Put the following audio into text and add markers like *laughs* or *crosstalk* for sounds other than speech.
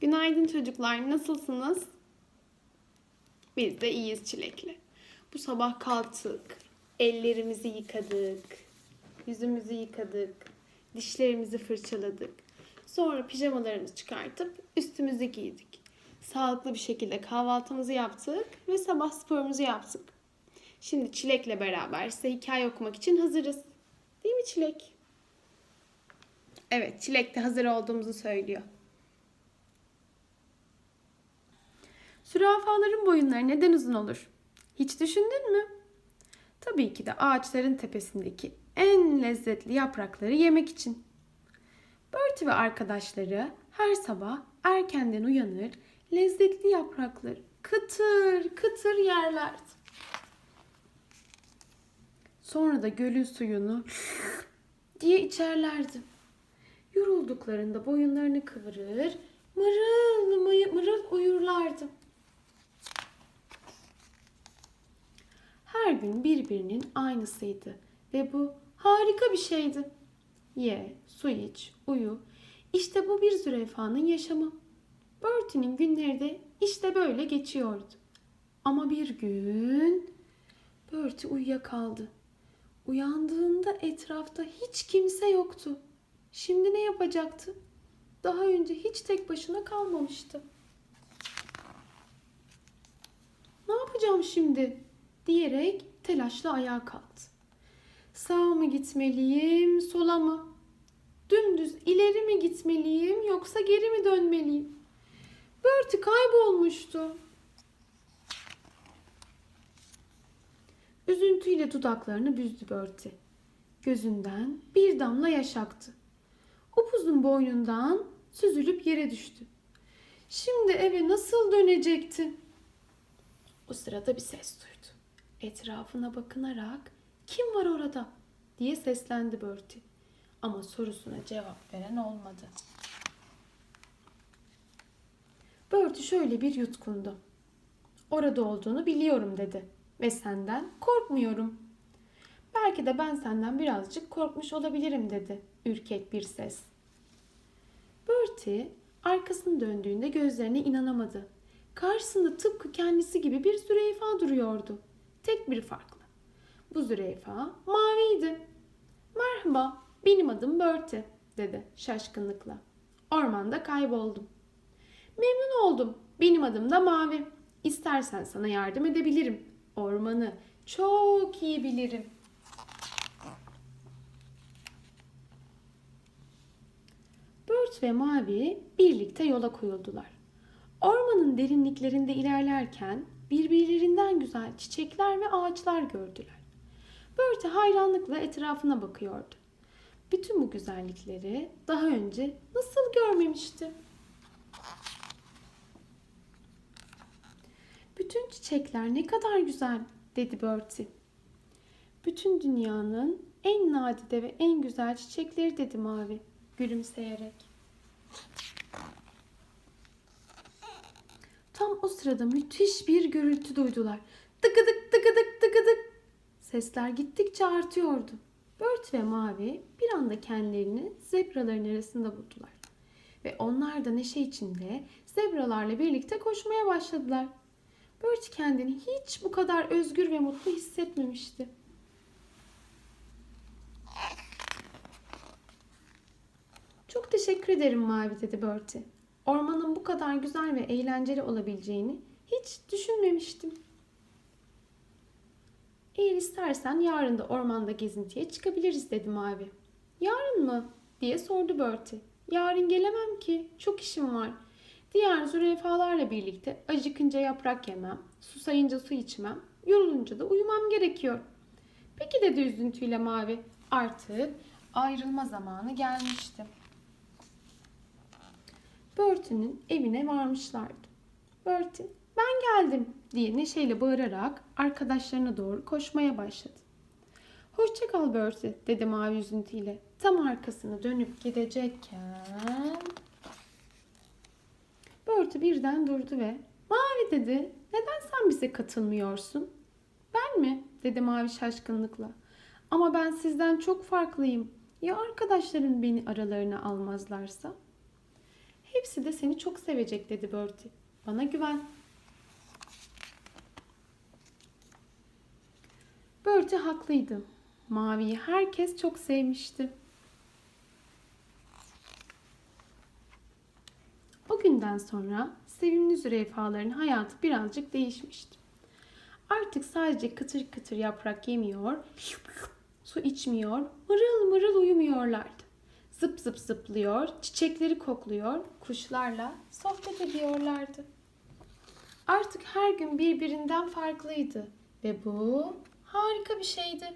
Günaydın çocuklar. Nasılsınız? Biz de iyiyiz çilekle. Bu sabah kalktık. Ellerimizi yıkadık. Yüzümüzü yıkadık. Dişlerimizi fırçaladık. Sonra pijamalarımızı çıkartıp üstümüzü giydik. Sağlıklı bir şekilde kahvaltımızı yaptık ve sabah sporumuzu yaptık. Şimdi Çilek'le beraber size hikaye okumak için hazırız. Değil mi Çilek? Evet, Çilek de hazır olduğumuzu söylüyor. Zürafaların boyunları neden uzun olur? Hiç düşündün mü? Tabii ki de ağaçların tepesindeki en lezzetli yaprakları yemek için. Bertie ve arkadaşları her sabah erkenden uyanır, lezzetli yaprakları kıtır kıtır yerlerdi. Sonra da gölün suyunu *laughs* diye içerlerdi. Yorulduklarında boyunlarını kıvırır, mırıl, mırıl uyurlardı. Her gün birbirinin aynısıydı ve bu harika bir şeydi. Ye, su iç, uyu. İşte bu bir zürafanın yaşamı. Bertie'nin günleri de işte böyle geçiyordu. Ama bir gün Bertie uyuyakaldı. Uyandığında etrafta hiç kimse yoktu. Şimdi ne yapacaktı? Daha önce hiç tek başına kalmamıştı. Ne yapacağım şimdi? Diyerek telaşla ayağa kalktı. Sağa mı gitmeliyim, sola mı? Dümdüz ileri mi gitmeliyim yoksa geri mi dönmeliyim? Bertie kaybolmuştu. Üzüntüyle dudaklarını büzdü Bertie. Gözünden bir damla yaş aktı. Upuzun boynundan süzülüp yere düştü. Şimdi eve nasıl dönecekti? O sırada bir ses duydu. Etrafına bakınarak kim var orada diye seslendi Bertie. Ama sorusuna cevap veren olmadı. Bertie şöyle bir yutkundu. Orada olduğunu biliyorum dedi ve senden korkmuyorum. Belki de ben senden birazcık korkmuş olabilirim dedi ürkek bir ses. Bertie arkasını döndüğünde gözlerine inanamadı. Karşısında tıpkı kendisi gibi bir zürafa duruyordu. Tek bir farklı. Bu zürafa maviydi. Merhaba, benim adım Bertie, dedi şaşkınlıkla. Ormanda kayboldum. Memnun oldum. Benim adım da Mavi. İstersen sana yardım edebilirim. Ormanı çok iyi bilirim. Bört ve Mavi birlikte yola koyuldular. Ormanın derinliklerinde ilerlerken birbirlerinden güzel çiçekler ve ağaçlar gördüler. Börte hayranlıkla etrafına bakıyordu. Bütün bu güzellikleri daha önce nasıl görmemişti? Bütün çiçekler ne kadar güzel dedi Bertie. Bütün dünyanın en nadide ve en güzel çiçekleri dedi Mavi gülümseyerek. Tam o sırada müthiş bir gürültü duydular. Tıkıdık tıkıdık tıkıdık. Sesler gittikçe artıyordu. Bört ve Mavi bir anda kendilerini zebraların arasında buldular. Ve onlar da neşe içinde zebralarla birlikte koşmaya başladılar. Bört kendini hiç bu kadar özgür ve mutlu hissetmemişti. Çok teşekkür ederim Mavi dedi Bertie. Ormanın bu kadar güzel ve eğlenceli olabileceğini hiç düşünmemiştim. Eğer istersen yarın da ormanda gezintiye çıkabiliriz dedi Mavi. Yarın mı? diye sordu Bertie. Yarın gelemem ki. Çok işim var. Diğer zürafalarla birlikte acıkınca yaprak yemem, susayınca su içmem, yorulunca da uyumam gerekiyor. Peki dedi üzüntüyle Mavi. Artık ayrılma zamanı gelmişti. Bertie'nin evine varmışlardı. Bertie, ben geldim diye neşeyle bağırarak arkadaşlarına doğru koşmaya başladı. Hoşça kal Bertie dedi mavi üzüntüyle. Tam arkasını dönüp gidecekken Bertie birden durdu ve Mavi dedi neden sen bize katılmıyorsun? Ben mi? dedi Mavi şaşkınlıkla. Ama ben sizden çok farklıyım. Ya arkadaşlarım beni aralarına almazlarsa? Hepsi de seni çok sevecek dedi Bertie. Bana güven. Bertie haklıydı. Mavi'yi herkes çok sevmişti. O günden sonra sevimli zürafaların hayatı birazcık değişmişti. Artık sadece kıtır kıtır yaprak yemiyor, su içmiyor, mırıl mırıl uyumuyorlardı. Zıp zıp zıplıyor, çiçekleri kokluyor, kuşlarla sohbet ediyorlardı. Artık her gün birbirinden farklıydı ve bu harika bir şeydi.